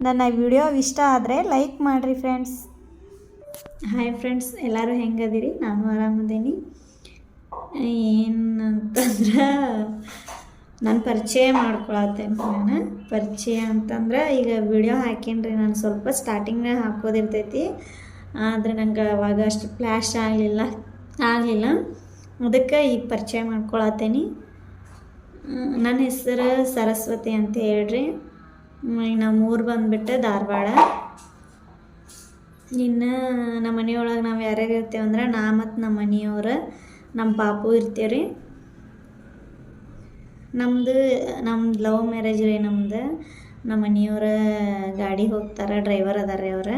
ನನ್ನ ವಿಡಿಯೋ ಇಷ್ಟ ಆದರೆ ಲೈಕ್ ಮಾಡಿರಿ ಫ್ರೆಂಡ್ಸ್ ಹಾಯ್ ಫ್ರೆಂಡ್ಸ್ ಎಲ್ಲರೂ ಹೆಂಗದಿರಿ? ನಾನು ಆರಾಮದೇನಿ. ಏನಂತಂದ್ರೆ, ನಾನು ಪರಿಚಯ ಮಾಡ್ಕೊಳತ್ತೇನೆ ನಾನು. ಪರಿಚಯ ಅಂತಂದ್ರೆ, ಈಗ ವಿಡಿಯೋ ಹಾಕೇನ್ರಿ ನಾನು ಸ್ವಲ್ಪ ಸ್ಟಾರ್ಟಿಂಗ್ನಾಗ ಹಾಕೋದಿರ್ತೈತಿ. ಆದರೆ ನಂಗೆ ಅವಾಗ ಅಷ್ಟು ಫ್ಲ್ಯಾಶ್ ಆಗಲಿಲ್ಲ ಆಗಲಿಲ್ಲ. ಅದಕ್ಕೆ ಈಗ ಪರಿಚಯ ಮಾಡ್ಕೊಳತ್ತೇನಿ. ನನ್ನ ಹೆಸರು ಸರಸ್ವತಿ ಅಂತ ಹೇಳ್ರಿ. ನಮ್ಮ ಊರು ಬಂದುಬಿಟ್ಟು ಧಾರವಾಡ. ಇನ್ನು ನಮ್ಮ ಮನೆಯೊಳಗೆ ನಾವು ಯಾರ್ಯಾರು ಇರ್ತೇವೆ ಅಂದ್ರೆ ನಾ ಮತ್ತು ನಮ್ಮ ಮನೆಯವ್ರು, ನಮ್ಮ ಪಾಪು ಇರ್ತೀವಿ ರೀ. ನಮ್ಮದು ನಮ್ದು ಲವ್ ಮ್ಯಾರೇಜ್ ರೀ ನಮ್ದು. ನಮ್ಮ ಮನೆಯವ್ರ ಗಾಡಿ ಹೋಗ್ತಾರೆ ಡ್ರೈವರ್ ಅದಾರ ರೀ ಅವ್ರು.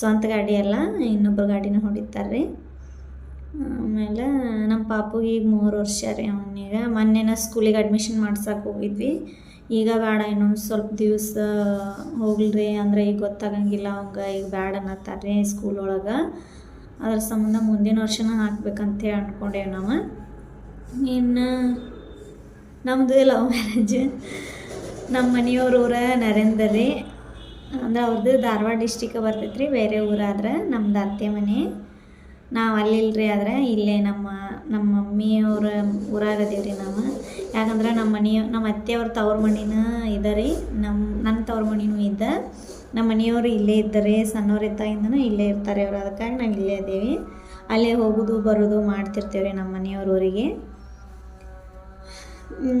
ಸ್ವಂತ ಗಾಡಿ ಅಲ್ಲ ಇನ್ನೊಬ್ಬರು ಗಾಡಿನ ಹೊಡಿತಾರೆ ರೀ ಆಮೇಲೆ ನಮ್ಮ ಪಾಪುಗೆ ಈಗ ಮೂರು ವರ್ಷ ರೀ ಅವನಿಗೆ ಮೊನ್ನೆನ ಸ್ಕೂಲಿಗೆ ಅಡ್ಮಿಷನ್ ಮಾಡ್ಸಕ್ಕೆ ಹೋಗಿದ್ವಿ. ಈಗ ಬೇಡ, ಇನ್ನೊಂದು ಸ್ವಲ್ಪ ದಿವಸ ಹೋಗ್ಲಿ ಅಂದ್ರೆ ಈಗ ಗೊತ್ತಾಗಂಗಿಲ್ಲ, ಅವಂಗೆ ಈಗ ಬೇಡ ಅನ್ನತ್ತಾರೆ ಸ್ಕೂಲ್ ಒಳಗೆ. ಅದ್ರ ಸಂಬಂಧ ಮುಂದಿನ ವರ್ಷನ ಹಾಕ್ಬೇಕಂತ ಹೇಳಿ ಅಂದ್ಕೊಂಡೇವೆ ನಾವು. ಇನ್ನು ನಮ್ಮದು ಲವ್ ಮ್ಯಾರೇಜ್ ನಮ್ಮ ಮನೆಯವ್ರ ಊರ ನರೇಂದ್ರ ರೀ. ಅಂದ್ರೆ ಅವ್ರದ್ದು ಧಾರವಾಡ ಡಿಸ್ಟಿಕ್ ಬರ್ತೈತೆ ರೀ ಬೇರೆ ಊರಾದ್ರೆ, ನಮ್ದು ಅತ್ತೆ ಮನೆ. ನಾವು ಅಲ್ಲಿಲ್ರಿ ಆದ್ರೆ ಇಲ್ಲೇ ನಮ್ಮ ನಮ್ಮ ಮಮ್ಮಿಯವ್ರ ಊರಾಗ ಅದೀವಿ ರೀ ನಾವು. ಯಾಕಂದ್ರೆ ನಮ್ಮ ಮನೆಯ ನಮ್ಮ ಅತ್ತೆಯವ್ರ ತವ್ರ ಮಣಿನೂ ಇದೆ ರೀ. ನಮ್ಮ ನನ್ನ ತವ್ರ ಮಣಿನೂ ಇದ್ದ ನಮ್ಮ ಮನೆಯವರು ಇಲ್ಲೇ ಇದ್ದಾರೆ, ಸಣ್ಣವ್ರ ಇದ್ದಾಗಿಂದನೂ ಇಲ್ಲೇ ಇರ್ತಾರೆ ಅವ್ರು. ಅದಕ್ಕಾಗಿ ನಾವು ಇಲ್ಲೇ ಇದ್ದೀವಿ ಅಲ್ಲೇ ಹೋಗೋದು, ಬರೋದು ಮಾಡ್ತಿರ್ತೇವೆ ರೀ ನಮ್ಮ ಮನೆಯವ್ರ ಊರಿಗೆ.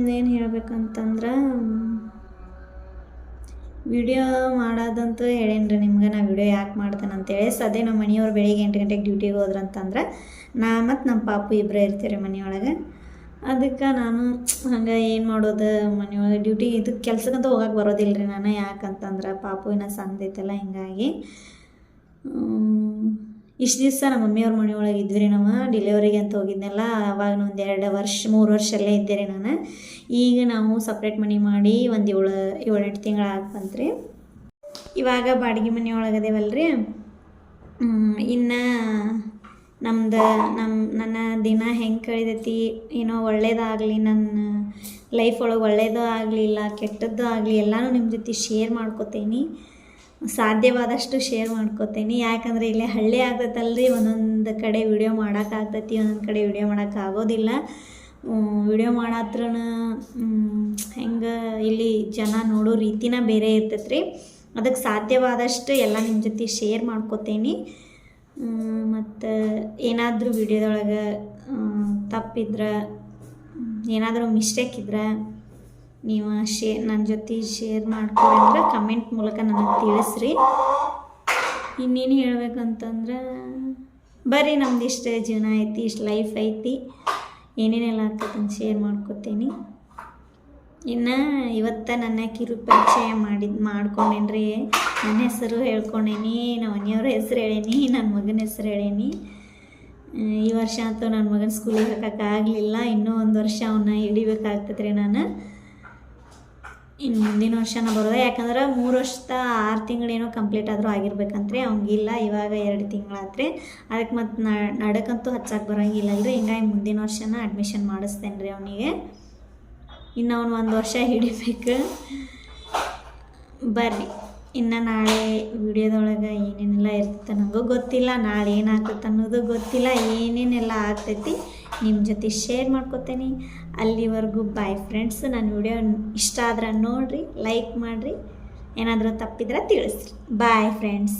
ಏನು ಹೇಳ್ಬೇಕಂತಂದ್ರೆ ವಿಡಿಯೋ ಮಾಡೋದಂತೂ ಹೇಳೇನ್ರಿ ನಿಮ್ಗೆ, ನಾ ವಿಡಿಯೋ ಯಾಕೆ ಮಾಡ್ತೇನೆ ಅಂತೇಳಿ. ಸದ್ಯ ನಮ್ಮ ಮನೆಯವ್ರು ಬೆಳಿಗ್ಗೆ ಎಂಟು ಗಂಟೆಗೆ ಡ್ಯೂಟಿಗೆ ಹೋದ್ರಂತಂದ್ರೆ ನಾ ಮತ್ತು ನಮ್ಮ ಪಾಪು ಇಬ್ಬರೇ ಇರ್ತೀರಿ ಮನೆಯೊಳಗೆ. ಅದಕ್ಕೆ ನಾನು ಹಂಗೆ ಏನು ಮಾಡೋದು ಮನೆಯೊಳಗೆ ಡ್ಯೂಟಿ ಇದು ಕೆಲ್ಸಕ್ಕಂತೂ ಹೋಗಕ್ಕೆ ಬರೋದಿಲ್ಲ ರೀ ನಾನು. ಯಾಕಂತಂದ್ರೆ ಪಾಪು ಇನ್ನೂ ಸಣ್ಣದೈತಲ್ಲ ಹಿಂಗಾಗಿ. ಇಷ್ಟು ದಿವಸ ನಮ್ಮ ಮಮ್ಮಿಯವ್ರ ಮನೆಯೊಳಗೆ ಇದ್ವಿ ರೀ ನಾವು ಡಿಲಿವರಿಗೆ ಅಂತ ಹೋಗಿದ್ನಲ್ಲ ಆವಾಗ ಒಂದು ಎರಡು ವರ್ಷ, ಮೂರು ವರ್ಷ ಅಲ್ಲೇ ಇದ್ದೆ ರೀ ನಾನು. ಈಗ ನಾವು ಸಪ್ರೇಟ್ ಮನೆ ಮಾಡಿ ಒಂದು ಏಳು, ಏಳೆಂಟು ತಿಂಗಳು ಬಂತ್ರಿ. ಇವಾಗ ಬಾಡಿಗೆ ಮನೆ ಒಳಗದೇವಲ್ಲ ರೀ ಇನ್ನು ನಮ್ದು ನಮ್ಮ ನನ್ನ ದಿನ ಹೆಂಗೆ ಕಳಿದೈತಿ ಏನೋ ಒಳ್ಳೇದಾಗಲಿ ನನ್ನ ಲೈಫ್ ಒಳಗೆ ಒಳ್ಳೇದು ಆಗಲಿಲ್ಲ ಕೆಟ್ಟದ್ದು ಆಗಲಿ, ಎಲ್ಲನೂ ನಿಮ್ಮ ಜೊತೆ ಶೇರ್ ಮಾಡ್ಕೋತೀನಿ. ಸಾಧ್ಯವಾದಷ್ಟು ಶೇರ್ ಮಾಡ್ಕೋತೀನಿ. ಯಾಕಂದರೆ ಇಲ್ಲೇ ಹಳ್ಳಿ ಆಗ್ತೈತಲ್ರಿ, ಒಂದೊಂದು ಕಡೆ ವಿಡಿಯೋ ಮಾಡೋಕ್ಕಾಗ್ತೈತಿ ಒಂದೊಂದು ಕಡೆ ವಿಡಿಯೋ ಮಾಡೋಕ್ಕಾಗೋದಿಲ್ಲ ವಿಡಿಯೋ ಮಾಡತ್ರ ಹೆಂಗೆ ಇಲ್ಲಿ ಜನ ನೋಡೋ ರೀತಿನ ಬೇರೆ ಇರ್ತೈತ್ರಿ. ಅದಕ್ಕೆ ಸಾಧ್ಯವಾದಷ್ಟು ಎಲ್ಲ ನಿಮ್ಮ ಜೊತೆ ಶೇರ್ ಮಾಡ್ಕೋತೀನಿ. ಮತ್ತು ಏನಾದರೂ ವಿಡಿಯೋದೊಳಗೆ ತಪ್ಪಿದ್ರೆ, ಏನಾದರೂ ಮಿಸ್ಟೇಕ್ ಇದ್ರೆ ನೀವು ಶೇರ್ ನನ್ನ ಜೊತೆ ಶೇರ್ ಮಾಡ್ಕೊಳ್ಳಿ ಅಂದ್ರೆ ಕಮೆಂಟ್ ಮೂಲಕ ನನಗೆ ತಿಳಿಸ್ರಿ. ಇನ್ನೇನು ಹೇಳ್ಬೇಕಂತಂದ್ರೆ, ಬರ್ರಿ ನಮ್ದು ಇಷ್ಟು ಜೀವನ ಐತಿ, ಇಷ್ಟು ಲೈಫ್ ಐತಿ. ಏನೇನೆಲ್ಲ ಆಗ್ತೈತೆ ಅಂತ ಶೇರ್ ಮಾಡ್ಕೊತೀನಿ. ಇನ್ನು ಇವತ್ತು ನನ್ನ ಕಿರು ಪರಿಚಯ ಮಾಡಿದ್, ಮಾಡ್ಕೊಂಡೇನ್ರಿ. ನನ್ನ ಹೆಸರು ಹೇಳ್ಕೊಂಡೇನಿ, ನಮ್ಮ ಮನೆಯವ್ರ ಹೆಸರು ಹೇಳೇನಿ ನನ್ನ ಮಗನ ಹೆಸರು ಹೇಳೇನಿ. ಈ ವರ್ಷ ಅಂತೂ ನನ್ನ ಮಗನ ಸ್ಕೂಲಿಗೆ ಹಾಕೋಕ್ಕಾಗಲಿಲ್ಲ ಇನ್ನೂ ಒಂದು ವರ್ಷ ಅವನ್ನ ಹಿಡಿಬೇಕಾಗ್ತದೆ ನಾನು. ಇನ್ನು ಮುಂದಿನ ವರ್ಷನ ಬರೋದು. ಯಾಕಂದ್ರೆ ಮೂರು ವರ್ಷದ ಆರು ತಿಂಗಳೇನೋ ಕಂಪ್ಲೀಟ್ ಆದರೂ ಆಗಿರ್ಬೇಕಂತ್ರಿ. ಅವಂಗಿಲ್ಲ ಇವಾಗ ಎರಡು ತಿಂಗಳಾತ್ರಿ. ಅದಕ್ಕೆ ಮತ್ತು ನಡಕಂತೂ ಹಚ್ಚಕ್ಕೆ ಬರೋಂಗಿಲ್ಲ ಅಲ್ರಿ ಹಿಂಗಾಗಿ ಮುಂದಿನ ವರ್ಷನ ಅಡ್ಮಿಷನ್ ಮಾಡಿಸ್ತೇನೆ ರೀ ಅವನಿಗೆ. ಇನ್ನು ಅವನು ಒಂದು ವರ್ಷ ಹಿಡಿಬೇಕು. ಬರ್ರಿ. ಇನ್ನು ನಾಳೆ ವಿಡಿಯೋದೊಳಗೆ ಏನೇನೆಲ್ಲ ಇರ್ತೈತೆ ನನಗೂ ಗೊತ್ತಿಲ್ಲ, ನಾಳೆ ಏನಾಗ್ತೈತೆ ಅನ್ನೋದು ಗೊತ್ತಿಲ್ಲ, ಏನೇನೆಲ್ಲ ಆಗ್ತೈತಿ ನಿಮ್ಮ ಜೊತೆ ಶೇರ್ ಮಾಡ್ಕೋತೀನಿ. ಅಲ್ಲಿವರೆಗೂ ಬಾಯ್ ಫ್ರೆಂಡ್ಸ್ ನನ್ನ ವಿಡಿಯೋ ಇಷ್ಟ ಆದ್ರೆ ನೋಡಿರಿ ಲೈಕ್ ಮಾಡಿರಿ. ಏನಾದರೂ ತಪ್ಪಿದ್ರೆ ತಿಳಿಸ್ರಿ. Bye friends